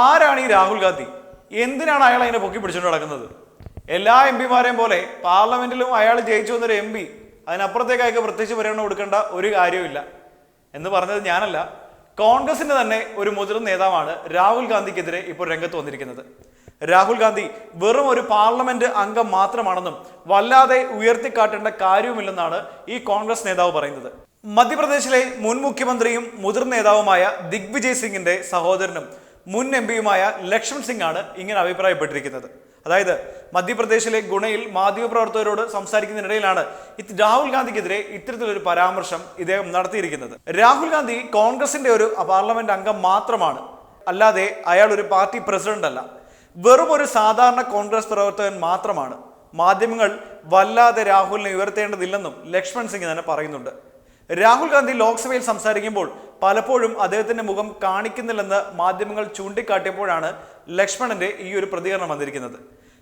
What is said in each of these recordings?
ആരാണ് ഈ രാഹുൽ ഗാന്ധി? എന്തിനാണ് അയാൾ അതിനെ പൊക്കി പിടിച്ചുകൊണ്ട് നടക്കുന്നത്? എല്ലാ എം പിമാരെയും പോലെ പാർലമെന്റിലും അയാൾ ജയിച്ചു വന്നൊരു എം പി അതിനപ്പുറത്തേക്ക് അയാൾക്ക് പ്രത്യേകിച്ച് പരിഗണന കൊടുക്കേണ്ട ഒരു കാര്യവുമില്ല. എന്ന് പറഞ്ഞത് ഞാനല്ല. കോൺഗ്രസിന്റെ തന്നെ ഒരു മുതിർന്ന നേതാവാണ് രാഹുൽ ഗാന്ധിക്കെതിരെ ഇപ്പോൾ രംഗത്ത് വന്നിരിക്കുന്നത്. രാഹുൽ ഗാന്ധി വെറും ഒരു പാർലമെന്റ് അംഗം മാത്രമാണെന്നും വല്ലാതെ ഉയർത്തിക്കാട്ടേണ്ട കാര്യവുമില്ലെന്നാണ് ഈ കോൺഗ്രസ് നേതാവ് പറയുന്നത്. മധ്യപ്രദേശിലെ മുൻ മുഖ്യമന്ത്രിയും മുതിർന്ന നേതാവുമായ ദിഗ്വിജയ് സിംഗിന്റെ സഹോദരനും മുൻ എം പിയുമായ ലക്ഷ്മൺ സിംഗ് ആണ് ഇങ്ങനെ അഭിപ്രായപ്പെട്ടിരിക്കുന്നത്. അതായത് മധ്യപ്രദേശിലെ ഗുണയിൽ മാധ്യമപ്രവർത്തകരോട് സംസാരിക്കുന്നതിനിടയിലാണ് രാഹുൽ ഗാന്ധിക്കെതിരെ ഇത്തരത്തിലൊരു പരാമർശം ഇദ്ദേഹം നടത്തിയിരിക്കുന്നത്. രാഹുൽ ഗാന്ധി കോൺഗ്രസിന്റെ ഒരു പാർലമെന്റ് അംഗം മാത്രമാണ്. അല്ലാതെ അയാൾ ഒരു പാർട്ടി പ്രസിഡന്റ് അല്ല. വെറും ഒരു സാധാരണ കോൺഗ്രസ് പ്രവർത്തകൻ മാത്രമാണ്. മാധ്യമങ്ങൾ വല്ലാതെ രാഹുലിനെ ഉയർത്തേണ്ടതില്ലെന്നും ലക്ഷ്മൺ സിംഗ് തന്നെ പറയുന്നുണ്ട്. രാഹുൽ ഗാന്ധി ലോക്സഭയിൽ സംസാരിക്കുമ്പോൾ പലപ്പോഴും അദ്ദേഹത്തിന്റെ മുഖം കാണിക്കുന്നില്ലെന്ന് മാധ്യമങ്ങൾ ചൂണ്ടിക്കാട്ടിയപ്പോഴാണ് ലക്ഷ്മണന്റെ ഈ ഒരു പ്രതികരണം വന്നിരിക്കുന്നത്.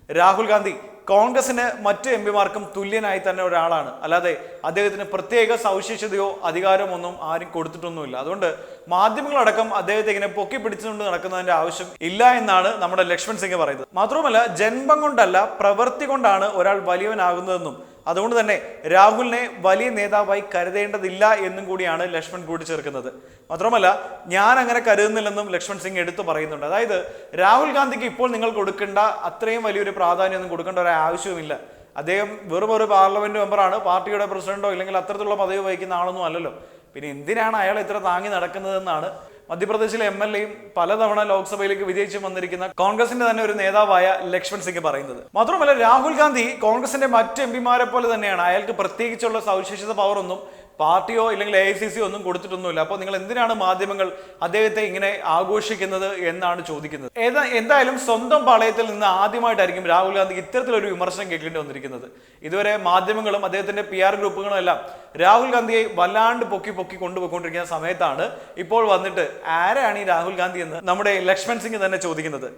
രാഹുൽ ഗാന്ധി കോൺഗ്രസിന് മറ്റ് എം പിമാർക്കും തുല്യനായി തന്നെ ഒരാളാണ്. അല്ലാതെ അദ്ദേഹത്തിന് പ്രത്യേക സവിശേഷതയോ അധികാരമോ ഒന്നും ആരും കൊടുത്തിട്ടൊന്നുമില്ല. അതുകൊണ്ട് മാധ്യമങ്ങളടക്കം അദ്ദേഹത്തെ ഇങ്ങനെ പൊക്കി പിടിച്ചുകൊണ്ട് നടക്കുന്നതിന്റെ ആവശ്യം ഇല്ല എന്നാണ് നമ്മുടെ ലക്ഷ്മൺ സിംഗ് പറയുന്നത്. മാത്രവുമല്ല ജന്മം കൊണ്ടല്ല പ്രവൃത്തി കൊണ്ടാണ് ഒരാൾ വലിയവനാകുന്നതെന്നും അതുകൊണ്ട് തന്നെ രാഹുലിനെ വലിയ നേതാവായി കരുതേണ്ടതില്ല എന്നും കൂടിയാണ് ലക്ഷ്മൺ കൂട്ടിച്ചേർക്കുന്നത്. മാത്രമല്ല ഞാൻ അങ്ങനെ കരുതുന്നില്ലെന്നും ലക്ഷ്മൺ സിംഗ് എടുത്തു പറയുന്നുണ്ട്. അതായത് രാഹുൽ ഗാന്ധിക്ക് ഇപ്പോൾ നിങ്ങൾ കൊടുക്കേണ്ട അത്രയും വലിയൊരു പ്രാധാന്യമൊന്നും കൊടുക്കേണ്ട ഒരു ആവശ്യവുമില്ല. അദ്ദേഹം വെറും ഒരു പാർലമെന്റ് മെമ്പറാണ്. പാർട്ടിയുടെ പ്രസിഡന്റോ ഇല്ലെങ്കിൽ അത്തരത്തിലുള്ള പദവി വഹിക്കുന്ന ആളൊന്നും അല്ലല്ലോ. പിന്നെ എന്തിനാണ് അയാൾ ഇത്ര താങ്ങി നടക്കുന്നതെന്നാണ് മധ്യപ്രദേശിലെ എം എൽ എയും പലതവണ ലോക്സഭയിലേക്ക് വിജയിച്ചു വന്നിരിക്കുന്ന കോൺഗ്രസിന്റെ തന്നെ ഒരു നേതാവായ ലക്ഷ്മൺ സിംഗ് പറയുന്നത്. മാത്രമല്ല രാഹുൽ ഗാന്ധി കോൺഗ്രസിന്റെ മറ്റ് എം പിമാരെ പോലെ തന്നെയാണ്. അയാൾക്ക് പ്രത്യേകിച്ചുള്ള സവിശേഷത പവർ ഒന്നും പാർട്ടിയോ ഇല്ലെങ്കിൽ എ ഐ സി സി ഒന്നും കൊടുത്തിട്ടൊന്നുമില്ല. അപ്പോൾ നിങ്ങൾ എന്തിനാണ് മാധ്യമങ്ങൾ അദ്ദേഹത്തെ ഇങ്ങനെ ആഘോഷിക്കുന്നത് എന്നാണ് ചോദിക്കുന്നത്. ഏതാ എന്തായാലും സ്വന്തം പാളയത്തിൽ നിന്ന് ആദ്യമായിട്ടായിരിക്കും രാഹുൽ ഗാന്ധിക്ക് ഇത്തരത്തിലൊരു വിമർശനം കേൾക്കേണ്ടി വന്നിരിക്കുന്നത്. ഇതുവരെ മാധ്യമങ്ങളും അദ്ദേഹത്തിന്റെ പി ആർ ഗ്രൂപ്പുകളും എല്ലാം രാഹുൽ ഗാന്ധിയെ വല്ലാണ്ട് പൊക്കി പൊക്കി കൊണ്ടുപോയിക്കൊണ്ടിരിക്കുന്ന സമയത്താണ് ഇപ്പോൾ വന്നിട്ട് ആരാണ് ഈ രാഹുൽ ഗാന്ധി എന്ന് നമ്മുടെ ലക്ഷ്മൺ സിംഗ് തന്നെ ചോദിക്കുന്നത്.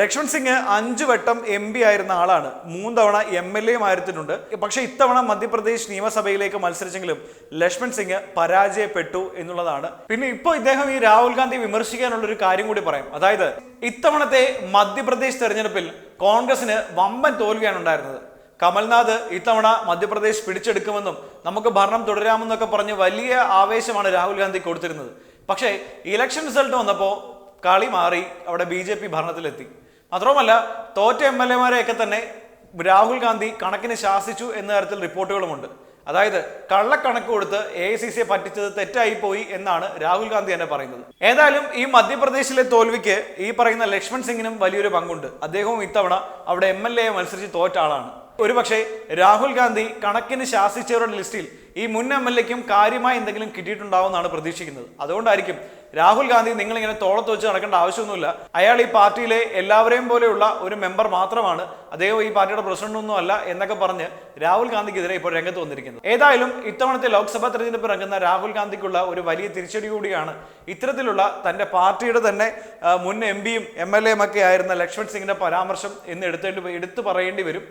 ലക്ഷ്മൺ സിംഗ് അഞ്ചു വട്ടം എം പി ആയിരുന്ന ആളാണ്. മൂന്ന് തവണ എം എൽ എയും ആയിരുന്നിട്ടുണ്ട്. പക്ഷേ ഇത്തവണ മധ്യപ്രദേശ് നിയമസഭയിലേക്ക് മത്സരിച്ചെങ്കിലും ലക്ഷ്മൺ സിംഗ് പരാജയപ്പെട്ടു എന്നുള്ളതാണ്. പിന്നെ ഇപ്പോൾ ഇദ്ദേഹം ഈ രാഹുൽ ഗാന്ധി വിമർശിക്കാനുള്ള ഒരു കാര്യം കൂടി പറയാം. അതായത് ഇത്തവണത്തെ മധ്യപ്രദേശ് തെരഞ്ഞെടുപ്പിൽ കോൺഗ്രസിന് വമ്പൻ തോൽവിയാണ് ഉണ്ടായിരുന്നത്. കമൽനാഥ് ഇത്തവണ മധ്യപ്രദേശ് പിടിച്ചെടുക്കുമെന്നും നമുക്ക് ഭരണം തുടരാമെന്നൊക്കെ പറഞ്ഞ് വലിയ ആവേശമാണ് രാഹുൽ ഗാന്ധി കൊടുത്തിരുന്നത്. പക്ഷേ ഇലക്ഷൻ റിസൾട്ട് വന്നപ്പോൾ കളി മാറി അവിടെ ബി ജെ പി ഭരണത്തിലെത്തി. മാത്രവുമല്ല തോറ്റ എം എൽ എമാരെയൊക്കെ തന്നെ രാഹുൽ ഗാന്ധി കണക്കിന് ശാസിച്ചു എന്ന തരത്തിൽ റിപ്പോർട്ടുകളുമുണ്ട്. അതായത് കള്ളക്കണക്ക് കൊടുത്ത് എ ഐ സി സിയെ പറ്റിച്ചത് തെറ്റായി പോയി എന്നാണ് രാഹുൽ ഗാന്ധി തന്നെ പറയുന്നത്. ഏതായാലും ഈ മധ്യപ്രദേശിലെ തോൽവിക്ക് ഈ പറയുന്ന ലക്ഷ്മൺ സിംഗിനും വലിയൊരു പങ്കുണ്ട്. അദ്ദേഹവും ഇത്തവണ അവിടെ എം എൽ എ മത്സരിച്ച് തോറ്റ ആളാണ്. ഒരുപക്ഷെ രാഹുൽ ഗാന്ധി കണക്കിന് ശാസിച്ചവരുടെ ലിസ്റ്റിൽ ഈ മുൻ എം എൽ എക്കും കാര്യമായി എന്തെങ്കിലും കിട്ടിയിട്ടുണ്ടാവുമെന്നാണ് പ്രതീക്ഷിക്കുന്നത്. അതുകൊണ്ടായിരിക്കും രാഹുൽ ഗാന്ധി നിങ്ങൾ ഇങ്ങനെ തോളത്ത് വെച്ച് നടക്കേണ്ട ആവശ്യമൊന്നുമില്ല. അയാൾ ഈ പാർട്ടിയിലെ എല്ലാവരെയും പോലെയുള്ള ഒരു മെമ്പർ മാത്രമാണ്. അദ്ദേഹം ഈ പാർട്ടിയുടെ പ്രസിഡന്റ് ഒന്നും അല്ല എന്നൊക്കെ പറഞ്ഞ് രാഹുൽ ഗാന്ധിക്കെതിരെ ഇപ്പോൾ രംഗത്ത് വന്നിരിക്കുന്നത് ഏതായാലും ഇത്തവണത്തെ ലോക്സഭാ തെരഞ്ഞെടുപ്പ് ഇറങ്ങുന്ന രാഹുൽ ഗാന്ധിക്കുള്ള ഒരു വലിയ തിരിച്ചടി കൂടിയാണ്. ഇത്തരത്തിലുള്ള തന്റെ പാർട്ടിയുടെ തന്നെ മുൻ എം പിയും എം എൽ എയും ഒക്കെ ആയിരുന്ന ലക്ഷ്മൺ സിംഗിന്റെ പരാമർശം എന്ന് എടുത്തേണ്ടി എടുത്തു പറയേണ്ടി വരും.